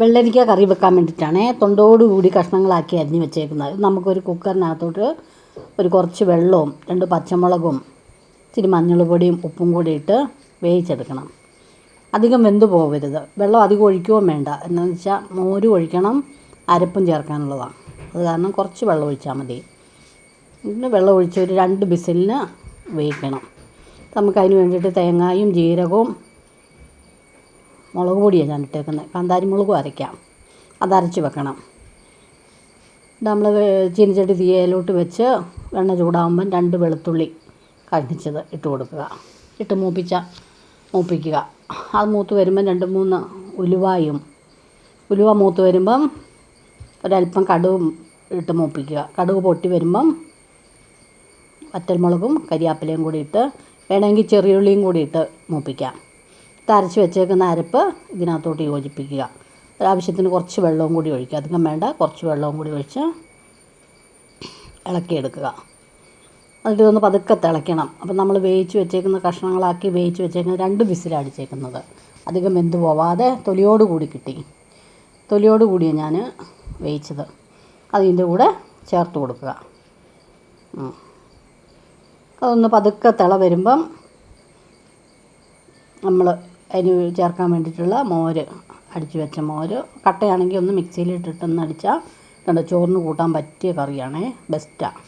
വെള്ളരിക്ക കറി വെക്കാൻ വേണ്ടിയിട്ടാണേ തൊണ്ടോട് കൂടി കഷ്ണങ്ങളാക്കി അരിഞ്ഞ് വെച്ചേക്കുന്നത്. നമുക്കൊരു കുക്കറിനകത്തോട്ട് ഒരു കുറച്ച് വെള്ളവും രണ്ട് പച്ചമുളകും ഇച്ചിരി മഞ്ഞൾപ്പൊടിയും ഉപ്പും കൂടി ഇട്ട് വേവിച്ചെടുക്കണം. അധികം വെന്തു പോകരുത് വെള്ളം അധികം ഒഴിക്കുകയും വേണ്ട. എന്താണെന്ന് വെച്ചാൽ മോര് ഒഴിക്കണം അരപ്പും ചേർക്കാനുള്ളതാണ്. അത് കാരണം കുറച്ച് വെള്ളം ഒഴിച്ചാൽ മതി. പിന്നെ വെള്ളം ഒഴിച്ച് ഒരു രണ്ട് ബിസിലിന് വേവിക്കണം. നമുക്ക് അതിന് വേണ്ടിയിട്ട് തേങ്ങായും ജീരകവും മുളക് പൊടിയാണ് ഞാൻ ഇട്ടേക്കുന്നത്. കാന്താരി മുളകും അരയ്ക്കാം. അതരച്ച് വെക്കണം. നമ്മൾ ചീനിച്ചട്ടി തീയയിലോട്ട് വെച്ച് വെണ്ണ ചൂടാകുമ്പം രണ്ട് വെളുത്തുള്ളി കണ്ടിച്ചത് ഇട്ട് കൊടുക്കുക. ഇട്ട് മൂപ്പിച്ച മൂപ്പിക്കുക. അത് മൂത്ത് വരുമ്പം രണ്ട് മൂന്ന് ഉലുവായും ഉലുവ മൂത്ത് വരുമ്പം ഒരല്പം കടുകും ഇട്ട് മൂപ്പിക്കുക. കടുക് പൊട്ടി വരുമ്പം വറ്റൽമുളകും കരിയാപ്പിലയും കൂടി ഇട്ട് വേണമെങ്കിൽ ചെറിയുള്ളിയും കൂടി ഇട്ട് മൂപ്പിക്കാം. ഇത് അരച്ച് വെച്ചേക്കുന്ന അരപ്പ് ഇതിനകത്തോട്ട് യോജിപ്പിക്കുക. ആവശ്യത്തിന് കുറച്ച് വെള്ളവും കൂടി ഒഴിക്കുക. അധികം വേണ്ട കുറച്ച് വെള്ളവും കൂടി ഒഴിച്ച് ഇളക്കിയെടുക്കുക. എന്നിട്ട് ഒന്ന് പതുക്കെ തിളയ്ക്കണം. അപ്പം നമ്മൾ വേവിച്ച് വെച്ചേക്കുന്ന കഷ്ണങ്ങളാക്കി വേവിച്ച് വെച്ചേക്കുന്ന രണ്ട് ബിസിലാണ് അടിച്ചേക്കുന്നത് അധികം വെന്ത് പോവാതെ തൊലിയോട് കൂടി കിട്ടി. തൊലിയോട് കൂടിയാണ് ഞാൻ വേവിച്ചത്. അതിന്റെ കൂടെ ചേർത്ത് കൊടുക്കുക. അതൊന്ന് പതുക്കെ തിള വരുമ്പം നമ്മൾ അതിന് ചേർക്കാൻ വേണ്ടിയിട്ടുള്ള മോര് അടിച്ച് വെച്ച മോര്. കട്ടയാണെങ്കിൽ ഒന്ന് മിക്സിയിലിട്ടിട്ടൊന്ന് അടിച്ചാൽ കണ്ടോ ചോറിന് കൂട്ടാൻ പറ്റിയ കറിയാണേ ബെസ്റ്റാണ്